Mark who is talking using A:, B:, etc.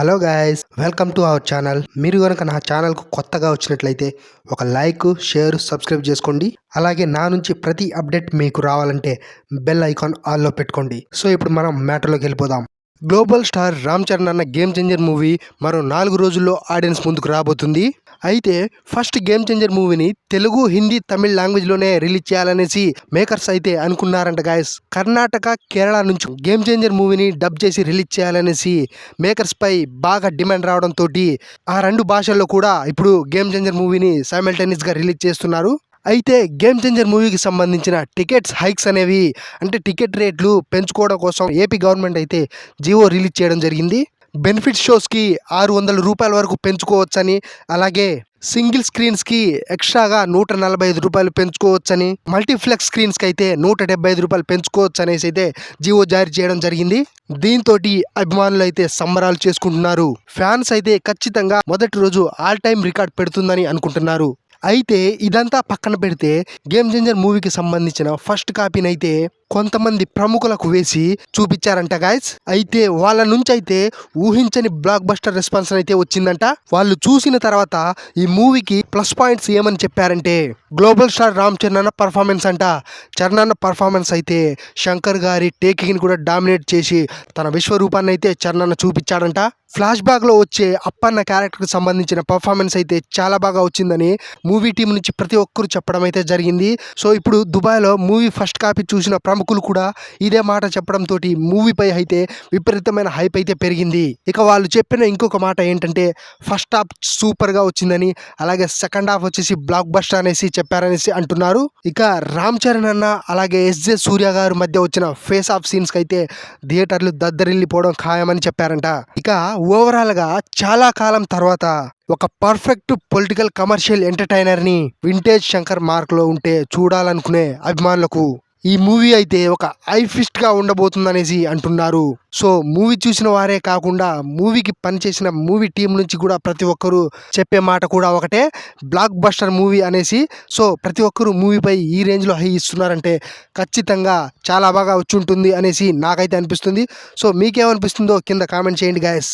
A: Hello guys welcome to our channel. మీరు కనుక నా ఛానల్కు కొత్తగా వచ్చినట్లయితే ఒక లైక్ షేర్ సబ్స్క్రైబ్ చేసుకోండి. అలాగే నా నుంచి ప్రతి అప్డేట్ మీకు రావాలంటే బెల్ ఐకాన్ ఆల్లో పెట్టుకోండి. సో ఇప్పుడు మనం మ్యాటర్లోకి వెళ్ళిపోదాం. గ్లోబల్ స్టార్ రామ్ చరణ్ అన్న గేమ్ చేంజర్ మూవీ మరో నాలుగు రోజుల్లో ఆడియన్స్ ముందుకు రాబోతుంది. అయితే ఫస్ట్ గేమ్ చేంజర్ మూవీని తెలుగు హిందీ తమిళ్ లాంగ్వేజ్లోనే రిలీజ్ చేయాలనేసి మేకర్స్ అయితే అనుకున్నారంట గాయస్. కర్ణాటక కేరళ నుంచి గేమ్ చేంజర్ మూవీని డబ్ చేసి రిలీజ్ చేయాలనేసి మేకర్స్ పై బాగా డిమాండ్ రావడంతో ఆ రెండు భాషల్లో కూడా ఇప్పుడు గేమ్ చేంజర్ మూవీని గా రిలీజ్ చేస్తున్నారు. అయితే గేమ్ చేంజర్ మూవీకి సంబంధించిన టికెట్స్ హైక్స్ అనేవి అంటే టికెట్ రేట్లు పెంచుకోవడం కోసం ఏపీ గవర్నమెంట్ అయితే జియో రిలీజ్ చేయడం జరిగింది. బెనిఫిట్ షోస్కి ఆరు వందల రూపాయల వరకు పెంచుకోవచ్చని అలాగే సింగిల్ స్క్రీన్స్కి ఎక్స్ట్రాగా నూట నలభై ఐదు రూపాయలు పెంచుకోవచ్చని మల్టీప్లెక్స్ స్క్రీన్స్కి అయితే నూట డెబ్బై ఐదు రూపాయలు పెంచుకోవచ్చు అనేసి అయితే జియో జారీ చేయడం జరిగింది. దీంతో అభిమానులు అయితే సంబరాలు చేసుకుంటున్నారు. ఫ్యాన్స్ అయితే ఖచ్చితంగా మొదటి రోజు ఆల్ టైమ్ రికార్డ్ పెడుతుందని అనుకుంటున్నారు. అయితే ఇదంతా పక్కన పెడితే గేమ్ చేంజర్ మూవీకి సంబంధించిన ఫస్ట్ కాపీని అయితే కొంతమంది ప్రముఖులకు వేసి చూపించారంట గాయస్ అయితే వాళ్ళ నుంచి అయితే ఊహించని బ్లాక్ బస్టర్ రెస్పాన్స్ అయితే వచ్చిందంట. వాళ్ళు చూసిన తర్వాత ఈ మూవీకి ప్లస్ పాయింట్స్ ఏమని చెప్పారంటే గ్లోబల్ స్టార్ రామ్ చరణ్ అన్న పర్ఫార్మెన్స్ అంట. చరణ్ అన్న పర్ఫార్మెన్స్ అయితే శంకర్ గారి టేకింగ్ని కూడా డామినేట్ చేసి తన విశ్వరూపాన్ని అయితే చరణ్ అన్న చూపించాడంట. ఫ్లాష్ బ్యాక్లో వచ్చే అప్పన్న క్యారెక్టర్కి సంబంధించిన పర్ఫార్మెన్స్ అయితే చాలా బాగా వచ్చిందని మూవీ టీం నుంచి ప్రతి ఒక్కరు చెప్పడం అయితే జరిగింది. సో ఇప్పుడు దుబాయ్లో మూవీ ఫస్ట్ కాపీ చూసిన ప్రముఖులు కూడా ఇదే మాట చెప్పడంతో మూవీపై అయితే విపరీతమైన హైప్ అయితే పెరిగింది. ఇక వాళ్ళు చెప్పిన ఇంకొక మాట ఏంటంటే ఫస్ట్ హాఫ్ సూపర్గా వచ్చిందని అలాగే సెకండ్ హాఫ్ వచ్చేసి బ్లాక్ బస్టర్ అనేసి చెప్పారనేసి అంటున్నారు. ఇక రామ్ చరణ్ అన్న అలాగే ఎస్జే సూర్య గారు మధ్య వచ్చిన ఫేస్ ఆఫ్ సీన్స్కి అయితే థియేటర్లు దద్దరిల్లిపోవడం ఖాయమని చెప్పారంట. ఇక ఓవరాల్గా చాలా కాలం తర్వాత ఒక పర్ఫెక్ట్ పొలిటికల్ కమర్షియల్ ఎంటర్టైనర్ని వింటేజ్ శంకర్ మార్క్లో ఉంటే చూడాలనుకునే అభిమానులకు ఈ మూవీ అయితే ఒక హైఫిస్ట్గా ఉండబోతుందనేసి అంటున్నారు. సో మూవీ చూసిన వారే కాకుండా మూవీకి పనిచేసిన మూవీ టీం నుంచి కూడా ప్రతి ఒక్కరూ చెప్పే మాట కూడా ఒకటే బ్లాక్ బస్టర్ మూవీ అనేసి. సో ప్రతి ఒక్కరూ మూవీపై ఈ రేంజ్లో హై ఇస్తున్నారంటే ఖచ్చితంగా చాలా బాగా వచ్చి ఉంటుంది అనేసి నాకైతే అనిపిస్తుంది. సో మీకేమనిపిస్తుందో కింద కామెంట్ చేయండి గాయస్